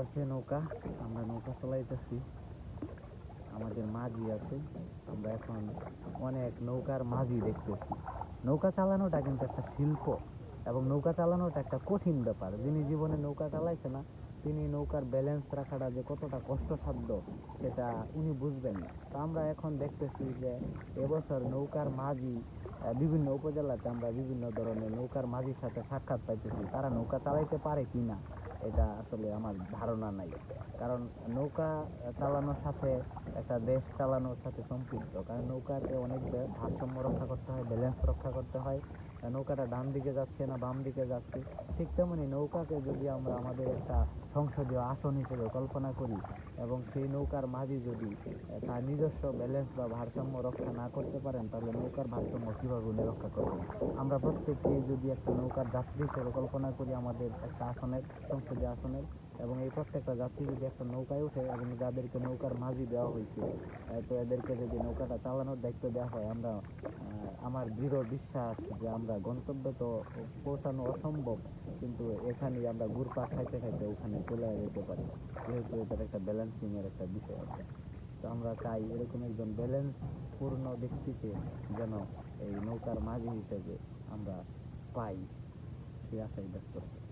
চলতেছে নৌকা, আমরা নৌকা চালাইতেছি। আমাদের মাঝি আছে, আমরা এখন অনেক নৌকার মাঝি দেখতেছি। নৌকা চালানোটা কিন্তু একটা শিল্প, এবং নৌকা চালানোটা একটা কঠিন ব্যাপার। যিনি জীবনে নৌকা চালাইছে না, তিনি নৌকার ব্যালেন্স রাখাটা যে কতটা কষ্টসাধ্য, সেটা উনি বুঝবেন না। তো আমরা এখন দেখতেছি যে এবছর নৌকার মাঝি বিভিন্ন উপজেলাতে আমরা বিভিন্ন ধরনের নৌকার মাঝির সাথে সাক্ষাৎ পাইতেছি। তারা নৌকা চালাইতে পারে কি না এটা আসলে আমার ধারণা নাই। কারণ নৌকা চালানোর সাথে একটা দেশ চালানোর সাথে সম্পৃক্ত। কারণ নৌকাতে অনেক ভারসাম্য রক্ষা করতে হয় ব্যালেন্স রক্ষা করতে হয়। নৌকাটা ডান দিকে যাচ্ছে না বাম দিকে যাচ্ছে। ঠিক তেমনি নৌকাকে যদি আমরা আমাদের একটা সংসদীয় আসন হিসেবে কল্পনা করি এবং সেই নৌকার মাঝি যদি তার নিজস্ব ব্যালেন্স বা ভারসাম্য রক্ষা না করতে পারেন, তাহলে নৌকার ভারসাম্য কীভাবে উনি রক্ষা করবেন? আমরা প্রত্যেককে যদি একটা নৌকার যাত্রী হিসেবে কল্পনা করি, আমাদের একটা আসনের সংসদীয় আসনের এবং এই প্রত্যেকটা যাত্রী যদি একটা নৌকায় ওঠে এবং যাদেরকে নৌকার মাঝি দেওয়া হয়েছে তো এদেরকে যদি নৌকাটা চালানোর দায়িত্ব দেওয়া হয়, আমরা আমার দৃঢ় বিশ্বাস যে আমরা গন্তব্যে তো পৌঁছানো অসম্ভব, কিন্তু এখানেই আমরা ঘুরপা খাইতে খাইতে ওখানে চলে যেতে পারি। যেহেতু এটার একটা ব্যালেন্সিং এর একটা বিষয় আছে। তো আমরা চাই এরকম একজন ব্যালেন্স পূর্ণ ব্যক্তিকে যেন এই নৌকার মাঝি হিসেবে আমরা পাই। সেই আশাই ব্যক্ত রাখি।